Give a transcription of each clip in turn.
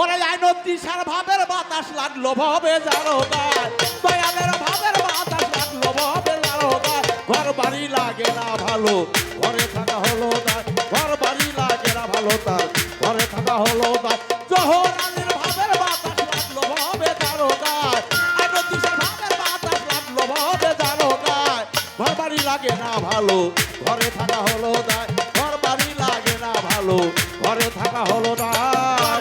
ওরে আইনতি সার ভাবের বাতাস লাগল, ভবে জানো গায় দয়ালের ভাবের বাতাস লাগল, ভবে গায় ঘর বাড়ি লাগে না ভালো, ঘরে থাকা হলো তার ঘর বাড়ি লাগে না ভালো তার, ঘরে থাকা হলো তার জহর আলীর ভাবের বাতাস লাগল, ভবে জানো গায় আইনতি সার ভাবের বাতাস লাগল, ভবে গায় ঘর বাড়ি লাগে না ভালো, ঘরে থাকা হলো তার ঘর বাড়ি লাগে না ভালো, ঘরে থাকা হলো তার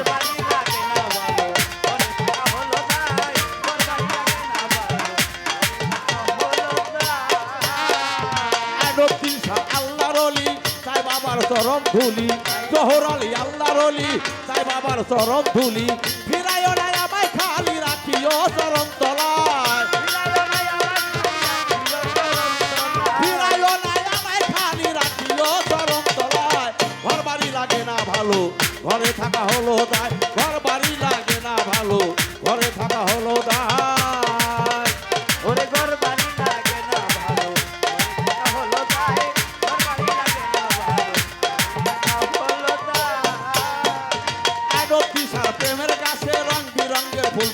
বাবার চরণ ধুলি, জহর আলী, আল্লাহর অলি। তাই বাবার চরণ ধুলি, ফিরাইও না আমায়, খালি রাখিও চরণ তলায়। ঘর বাড়ি লাগে না ভালো, ঘরে থাকা হলো দায় ঘর বাড়ি লাগে না ভালো, ঘরে থাকা হলো দায়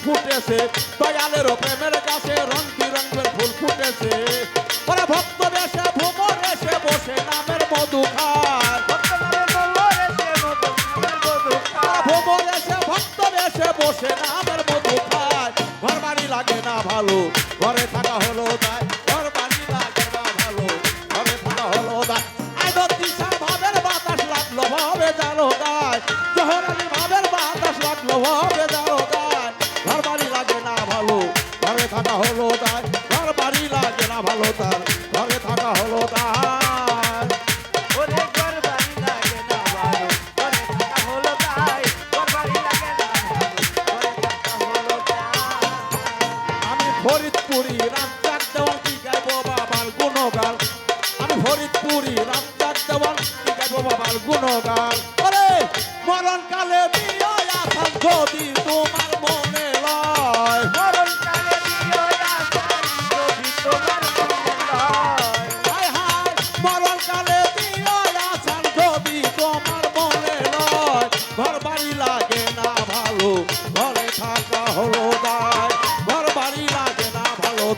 ফুটেছে, দয়ালেরও প্রেমের কাছে রং বিরঙ্গের ফুল ফুটেছে। ওরা ভক্ত বেশে ভ্রমণ এসে বসে নামের মধু ঘর বাড়ি লাগে না ভালো, ঘরে থাকা হলো তাই। ঘর বাড়ি লাগে না ভালো, ঘরে থাকা হলো তাই। আইনতি সার ভাবের বাতাস লাগল ভাবে জানো ফরিদপুরি রামচাক দেওয়াল, কি গাইব বাবার গুণগান? আমি ফরিদপুরি রামচাক দেওয়াল, কি গাইব বাবার গুণগান? ওরে মরণ কালে দিও যদি তোমার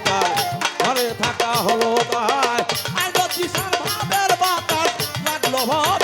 তাই ঘরে থাকা হলো দায় আইনতি সার ভাবের বাতাস লাগল ভাবে